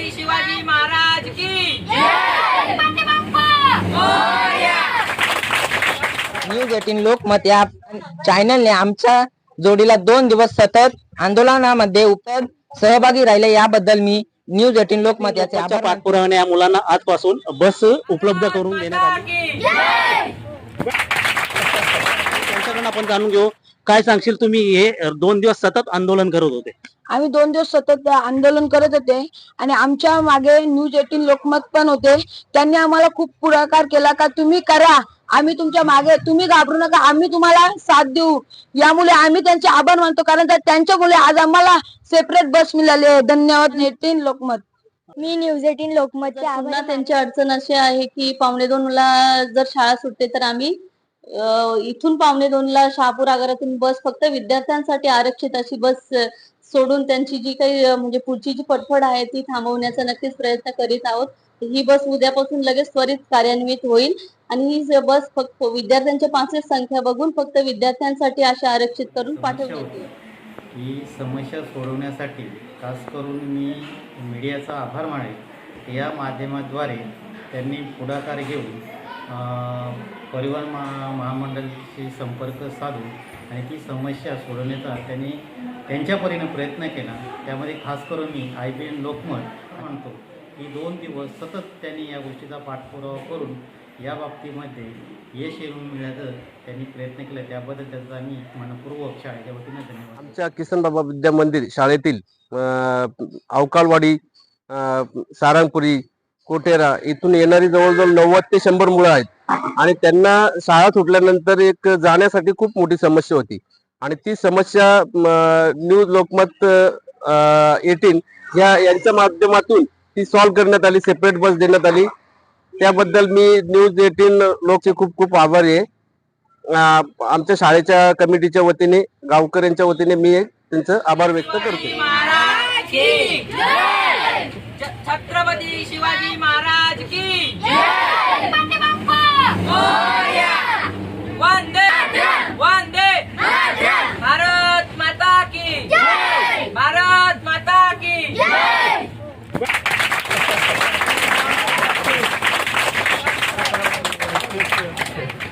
छत्रपती शिवाजी महाराज की news eighteen Lokmat या चॅनलने आमच्या जोडीला दोन दिवस सतत आंदोलनामध्ये उपद सहभागी राहिले याबद्दल मी न्यूज एटीन लोकमत याचे त्याच्या आभार मानतो. पाठपुराव्याने या मुलांना आजपासून बस उपलब्ध करून देण्यात आली. की त्यांच्याकडून आपण जाणून घेऊ. काय सांगशील तुम्ही? हे दोन दिवस सतत आंदोलन करत होते. आम्ही दोन दिवस सतत आंदोलन करत होते. आणि आमच्या मागे न्यूज एटीन लोकमत पण होते. त्यांनी आम्हाला खूप पुढाकार केला का तुम्ही करा. आम्ही तुमच्या मागे तुम्ही घाबरू नका. आम्ही तुम्हाला साथ देऊ. यामुळे आम्ही त्यांचे आभार मानतो. कारण त्या- त्यांच्यामुळे आज आम्हाला सेपरेट बस मिळाली. आहे धन्यवाद एटीन लोकमत. मी न्यूज एटीन आभार त्यांची अडचण अशी आहे की पावणे दोनला जर शाळा सुटते तर आम्ही इथून पावणे दोनला शहापूर आगारातून बस फक्त विद्यार्थ्यांसाठी आरक्षित अशी बस सोडून त्यांची जी काही म्हणजे पुढची जी पडफड आहे ती थांबवण्याचा नक्कीच प्रयत्न करीत आहोत. ही बस उद्यापासून लगेच त्वरित कार्यान्वित होईल आणि ही बस फक्त विद्यार्थ्यांच्या पाचच संख्या बघून फक्त विद्यार्थ्यांसाठी अशी आरक्षित करून पाठवण्यात येईल ही समस्या सोडवण्यासाठी खास करून मी मीडियाचा आभार मानेल. या माध्यमाद्वारे त्यांनी पुढाकार घेऊन परिवहन महा महामंडळाशी संपर्क साधून आणि ती समस्या सोडवण्याचा त्यांनी त्यांच्या परीने प्रयत्न केला. त्यामध्ये खास करून मी आय बी एन लोकमत म्हणतो. की दोन दिवस सतत त्यांनी या गोष्टीचा पाठपुरावा करून या बाबतीमध्ये यश येऊन मिळायचं त्यांनी प्रयत्न केला. त्याबद्दल त्याचा आम्ही मनपूर्वक शाळेच्या वतीनं धन्यवाद. आमच्या किसन बाबा विद्या मंदिर शाळेतील अवकाळवाडी सारंगपुरी कोटेरा इथून येणारी जवळजवळ नव्वद ते शंभर मुलं आहेत. आणि त्यांना शाळा सुटल्यानंतर एक जाण्यासाठी खूप मोठी समस्या होती. आणि ती समस्या न्यूज लोकमत एटीन या यांच्या माध्यमातून ती सॉल्व्ह करण्यात आली सेपरेट बस देण्यात आली. त्याबद्दल मी न्यूज एटीन लोकचे खूप खूप आभारी आहे. आमच्या शाळेच्या कमिटीच्या वतीने गावकऱ्यांच्या वतीने मी त्यांचं आभार व्यक्त करतो. Obrigado.